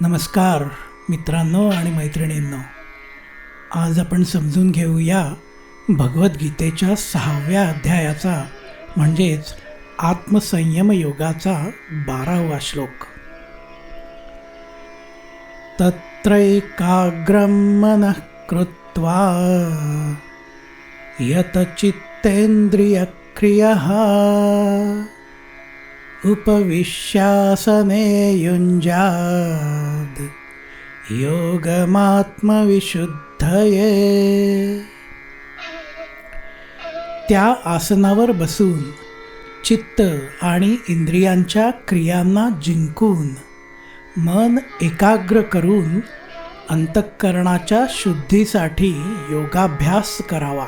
नमस्कार मित्रांनो आणि मैत्रिणींनो. आज आपण समजून घेऊया भगवद्गीतेच्या सहाव्या अध्यायाचा म्हणजेच आत्मसंयम योगाचा बारावा श्लोक. तत्रैकाग्रं मनः कृत्वा यतचित्तेन्द्रियक्रियः। उपविश्यासने युञ्जाद् योगमात्मविशुद्धये। त्या आसनावर बसून चित्त आणि इंद्रियांच्या क्रियांना जिंकून मन एकाग्र करून अंतःकरणाच्या शुद्धीसाठी योगाभ्यास करावा.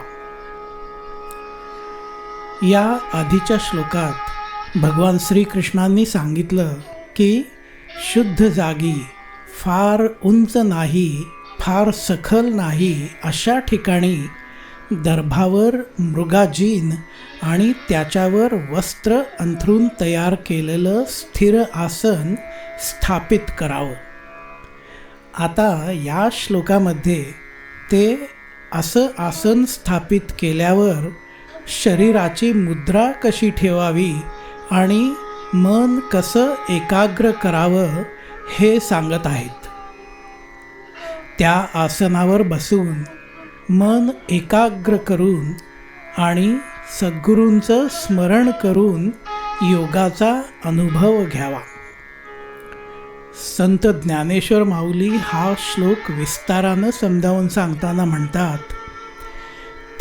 या आधीच्या श्लोकात भगवान श्रीकृष्णांनी सांगितलं की शुद्ध जागी फार उंच नाही फार सखल नाही अशा ठिकाणी दर्भावर मृगाजीन आणि त्याच्यावर वस्त्र अंथरून तयार केलेलं स्थिर आसन स्थापित करावं. आता या श्लोकामध्ये ते असं आसन स्थापित केल्यावर शरीराची मुद्रा कशी ठेवावी आणि मन कसं एकाग्र करावं हे सांगत आहेत. त्या आसनावर बसून मन एकाग्र करून आणि सद्गुरूंचं स्मरण करून योगाचा अनुभव घ्यावा. संत ज्ञानेश्वर माऊली हा श्लोक विस्तारानं समजावून सांगताना म्हणतात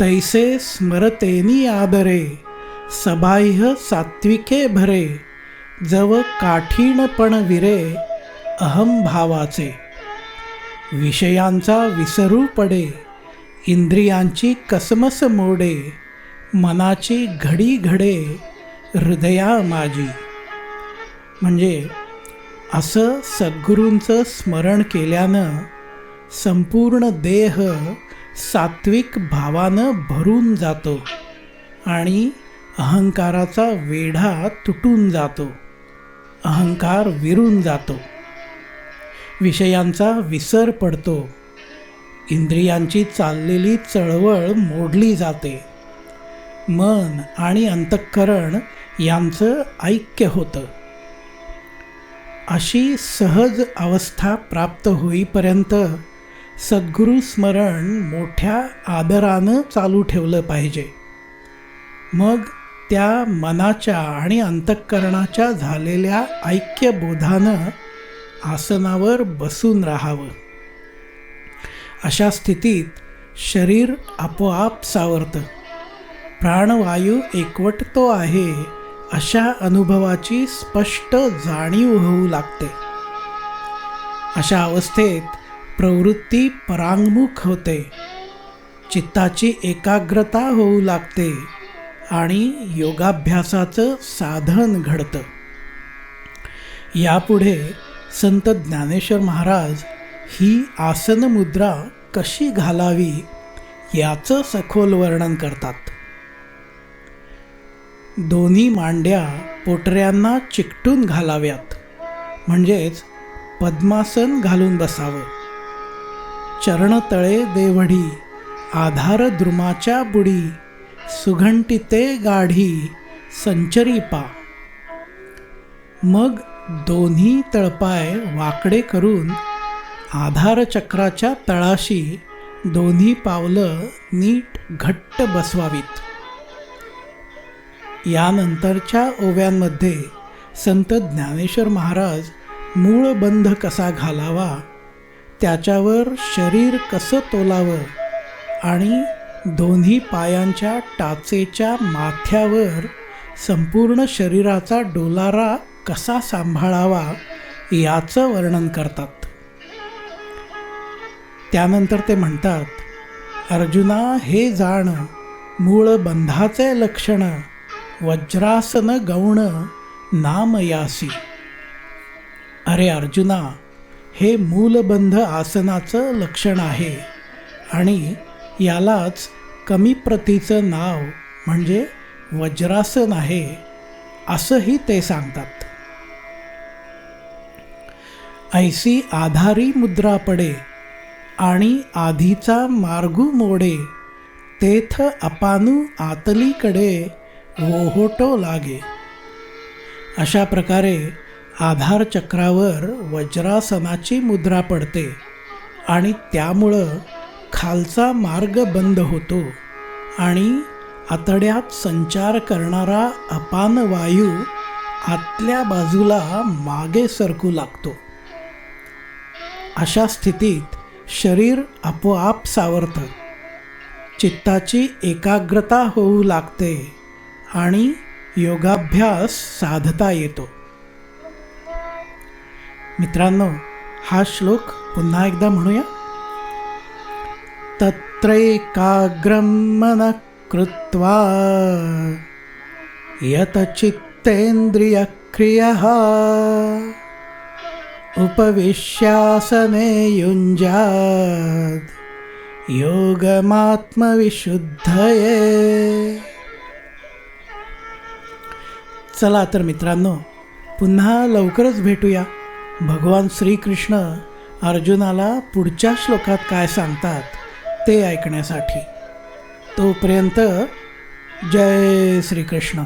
तैसे स्मरतेनी आदरे सबाह्य सात्विके भरे जव काठीणपण विरे अहम भावाचे. विषयांचा विसरू पडे इंद्रियांची कसमस मोडे मनाची घडी घडे हृदया माझी. म्हणजे असं सद्गुरूंचं स्मरण केल्यानं संपूर्ण देह सात्विक भावानं भरून जातो आणि अहंकाराचा वेढा तुटून जातो. अहंकार विरून जातो. विषयांचा विसर पडतो. इंद्रियांची चाललेली चळवळ मोडली जाते. मन आणि अंतःकरण यांचं ऐक्य होतं. अशी सहज अवस्था प्राप्त होईपर्यंत सद्गुरू स्मरण मोठ्या आदरानं चालू ठेवलं पाहिजे. मग त्या मनाच्या आणि अंतःकरणाच्या झालेल्या ऐक्यबोधानं आसनावर बसून राहावं. अशा स्थितीत शरीर आपोआप सावरतं. प्राणवायू एकवटतो आहे अशा अनुभवाची स्पष्ट जाणीव होऊ लागते. अशा अवस्थेत प्रवृत्ती परांगमुख होते. चित्ताची एकाग्रता होऊ लागते. आणि योगाभ्यासाचं साधन घडतं. यापुढे संत ज्ञानेश्वर महाराज ही आसन मुद्रा कशी घालावी याचं सखोल वर्णन करतात. दोन्ही मांड्या पोटऱ्यांना चिकटून घालाव्यात म्हणजेच पद्मासन घालून बसावं. चरणतळे देवढी आधार द्रुमाच्या बुडी सुघंटिते गाढी संचरी पा. मग दोन्ही तळपाय वाकडे करून आधारचक्राच्या तळाशी दोन्ही पावलं नीट घट्ट बसवावीत. यानंतरच्या ओव्यांमध्ये संत ज्ञानेश्वर महाराज मूळ बंध कसा घालावा त्याच्यावर शरीर कसं तोलावं आणि दोन्ही पायांच्या टाचेच्या माथ्यावर संपूर्ण शरीराचा डोलारा कसा सांभाळावा याचं वर्णन करतात. त्यानंतर ते म्हणतात अर्जुना हे जाण मूळ बंधाचे लक्षण वज्रासन गौण नामयासी अरे अर्जुना हे मूलबंध आसनाचं लक्षण आहे आणि यालाच कमी प्रतीचं नाव म्हणजे वज्रासन आहे असंही ते सांगतात. ऐसी आधारी मुद्रा पडे आणि आधीचा मार्गू मोडे तेथ अपानू आतलीकडे वोहोटो लागे. अशा प्रकारे आधार चक्रावर वज्रासनाची मुद्रा पडते आणि त्यामुळं खालचा मार्ग बंद होतो आणि आतड्यात संचार करणारा अपान वायू आतल्या बाजूला मागे सरकू लागतो. अशा स्थितीत शरीर आपोआप सावरतं. चित्ताची एकाग्रता होऊ लागते आणि योगाभ्यास साधता येतो. मित्रांनो हा श्लोक पुन्हा एकदा म्हणूया. तत्रैकाग्रं मनः कृत्वा यतचित्तेन्द्रियक्रियः उपविश्यासने युञ्जात् योगमात्मविशुद्धये। चला तर मित्रांनो पुन्हा लवकरच भेटूया. भगवान श्रीकृष्ण अर्जुनाला पुढच्या श्लोकात काय सांगतात? ते ऐकण्यासाठी. तोपर्यंत जय श्रीकृष्ण.